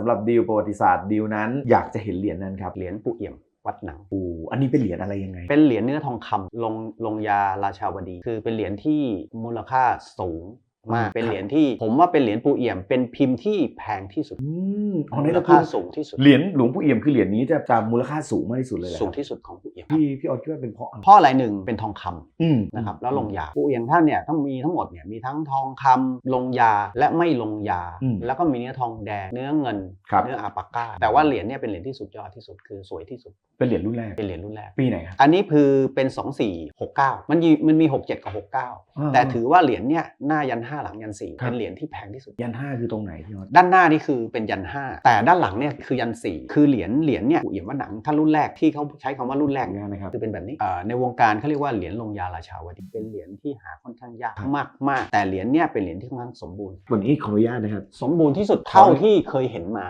สำหรับดีลประวัติศาสตร์ดีลนั้น อยากจะเห็นเหรียญนั้นครับเหรียญปู่เอี่ยมวัดหนังโอ้อันนี้เป็นเหรียญอะไรยังไง เป็นเหรียญเนื้อทองคำลงลงยาราชาวดี คือเป็นเหรียญที่มูลค่าสูง มากครับเป็นเหรียญที่ผมว่าเป็นเหรียญปู่เอี่ยม เป็นพิมพ์ที่แพงที่สุดอืมอ๋อมูนี่ลเราค่าคือสูงที่สุดเหรียญหลวงปู่เอี่ยมคือเหรียญนี้จะจะมูลค่าสูงมากที่สุดเลยแหละสูงที่สุดของปู่เอี่ยมพี่พี่ออสคิดว่าเป็นเพราะอะไรเพ่ออะไรหนึ่งเป็นทองคำอืมนะครับแล้วลงยาปู่เอี่ยมท่านเนี่ยต้องมีทั้งหมดเนี่ยมีทั้งทองคำลงยาและไม่ลงยาอืมแล้วก็มีเนื้อทองแดงเนื้อเงินครับเนื้ออาปาก้า แต่ว่าเหรียญเนี่ยเป็นเหรียญที่สุดยอดที่สุดคือสวยที่สุด เป็นเหรียญรุ่นแรกเป็นเหรียญรุ่นแรกปีไหนครับอันนี้คือเป็น 2469 มันมีมันมี 67 กับ 69 แต่ถือว่าเหรียญเนี่ยหน้ายัน5หลังยัน4ครับเป็นเหรียญที่แพงที่สุด ยันห้าคือตรงไหนพี่ออสด้านหน้านี่คือเป็นยัน5แต่ด้านหลังเนี่ยคือยัน4คือเหรียญเหรียญเนี่ยปู่เอี่ยมวัดหนังถ้ารุ่นแรกที่เขาใช้คำว่ารุ่นแรกขออนุเนี่ยญาตนะครับคือเป็นแบบนี้เอ่อในวงการเขาเรียกว่าเหรียญลงยาราชาวดีเป็นเหรียญที่หาค่อนข้างยากครับมากมากๆแต่เหรียญเนี่ยเป็นเหรียญที่ค่อนข้างสมบูรณ์วันนี้ขออนุญาตนะครับสมบูรณ์ที่สุดเท่าที่เคยเห็นมา